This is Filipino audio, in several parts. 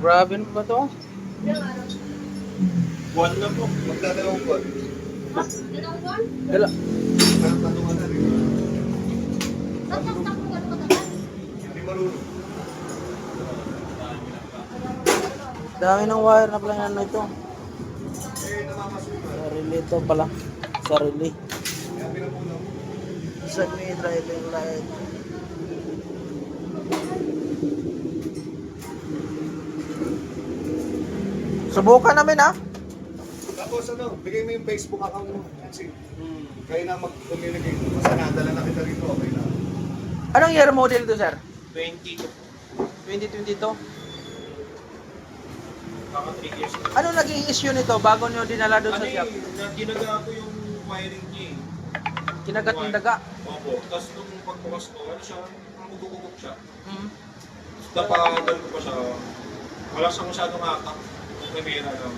Grabe na ba to? Buwan na po. Magdadalawang buwan. Dala. Parang tanungan na rin. Hindi marunong. Dami ng wire na pala yung ano ito. Na. Sarili ito pala. Sarili. Sa may driving light. Subukan namin ha. Tapos ano, bigay mo yung Facebook account mo. Kasi kayo na mag-communicate. Basta nadala na kita rito, okay na. Anong year model to sir? 22. 2022. Baka 3 years na. Ano naging issue nito bago nyo dinala doon Ano sa shop? eh, na- ginaga ko yung wiring niya eh. Kinagat ng daga. Opo. Tapos nung pagbukas ko, ano siya, magugugok siya. Hmm. Napagal ko pa siya. Wala siyang masyadong atak. Primera lang.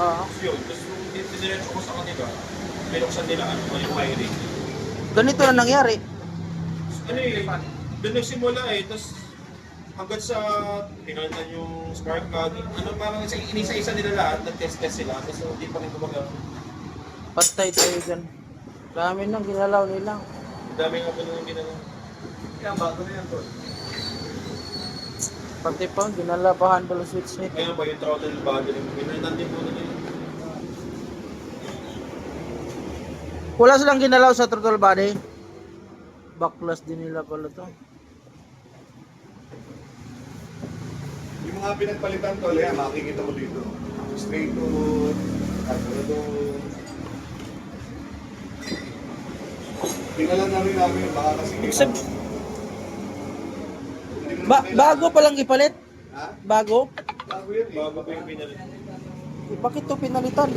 Oo. Tapos yun. Tapos nung diniretso ko sa kanila, binuksan nila ano, yung wiring. Ganito na nangyari. Ano eh, doon nagsimula eh. Tapos hanggang sa pinalitan yung spark plug, ano parang isa, inisa-isa nila lahat, nag-test-test sila. Tapos hindi pa rin gumagal. Patay tayo dyan. Dami nang ginalaw nila. Ang dami nga po nung ginagawa. Kaya bago na yan, tol. Pati pa, ginala pa handle switch nito. Kaya ba yung throttle body pinalitan din muna nila. Wala silang ginalaw sa throttle body. Backlash din nila pala to. Yung mga pinagpalitan tol, yan, makikita mo dito. Straight to, carburetor. Tingnan namin namin, baka kasi mo Ba bago pa lang ipalit? Ha? Bago? Bago eh. Bago pa yung pinalitan. Bakit to pinalitan?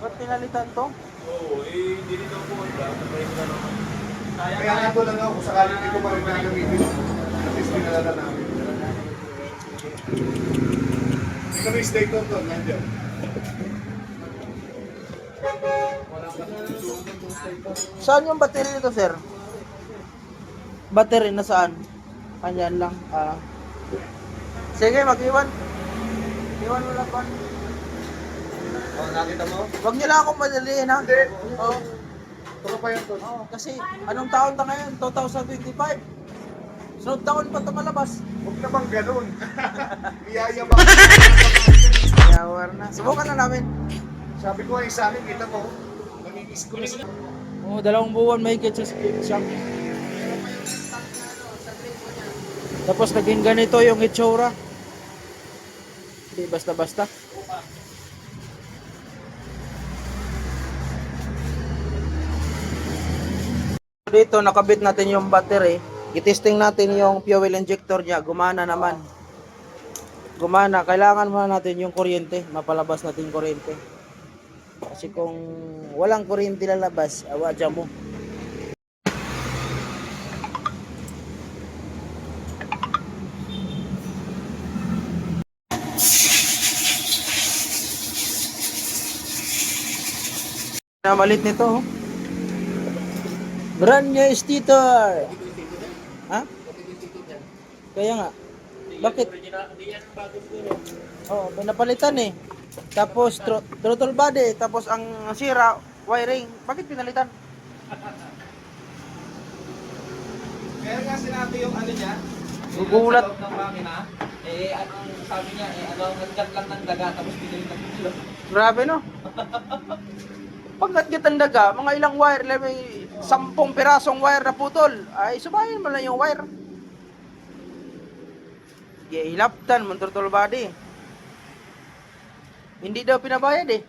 Ba't pinalitan to? Oo, eh, hindi rin ako po. May na naman. Kaya nga lang ako, kung sakaling hindi ko pa rin gagamitin. At least pinalala namin. Hindi kami stay doon doon, nandiyan. Saan yung battery nito, sir? Battery na saan? Kanyan lang. Ah. Sige, mag-iwan. Iwan mo lang pa. Oh, nakita mo? Huwag niyo lang akong madaliin, ha? Hindi. Oo. Puro pa yan doon. Oo, kasi anong taon ta ngayon? 2025. Sunod taon pa ito malabas. Huwag naman ganun. Iyayabang. Yawar na. Subukan na namin. Sabi ko ay sa akin, kita mo, nangingis ko na Oo, dalawang buwan may sa siya. Tapos naging ganito yung itsura. Hindi basta-basta. Dito nakabit natin yung battery. I-testing natin yung fuel injector niya. Gumana naman. Gumana. Kailangan muna natin yung kuryente. Mapalabas natin yung kuryente. Kasi kung walang kuryente lalabas, awa dyan mo. Na malit nito. oh. Brand new sticker. Ha? Kaya nga. Bakit? Oh, pinapalitan eh. Tapos tro- throttle body, tapos ang sira wiring. Bakit pinalitan? Meron nga sinabi yung ano niya, Gugulat. sa ng makina, eh anong sabi niya, eh ano, nagkat lang ng daga tapos pinili ng kilo. Grabe no. Pag nagkit ang daga, mga ilang wire, may sampung pirasong wire na putol. Ay, subayin mo lang yung wire. Gihilaptan mo throttle body. Hindi daw pinabayad eh.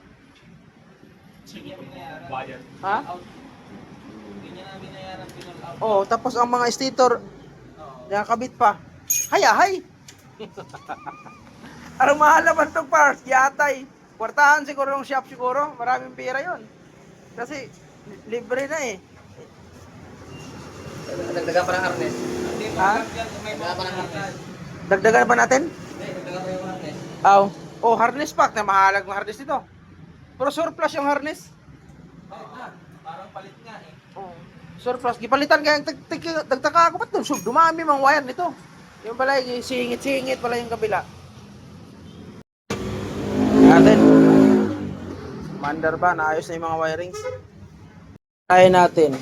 Ha? Oh, tapos ang mga stator, nakakabit pa. Hayahay! Anong mahal naman itong parts? Yatay. Kwartahan siguro yung shop siguro. Maraming pera yon. Kasi li- libre na eh. Dagdagan pa ng harness. Hindi, Ha? yan, may pa ng harness. Dagdagan pa natin? Hindi, dagdagan pa yung harness. Aw. Oh, harness pack na mahalag ng harness nito. Pero surplus yung harness. Palit na. Parang palit nga eh. Oh. Surplus. Gipalitan kaya tag tag- tagtaka ako ba't? Sub, dumami mang wire nito. Yung pala, yung singit-singit pala yung kabila. Natin. Mandar ba? Naayos na yung mga wirings. Kaya natin.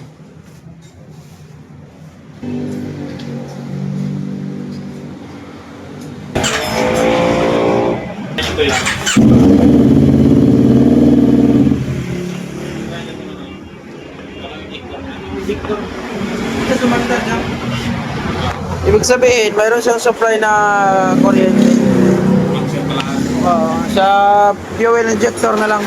Ito ka. Ibig sabihin, mayroon siyang supply na kuryente. Oo, sa fuel injector na lang.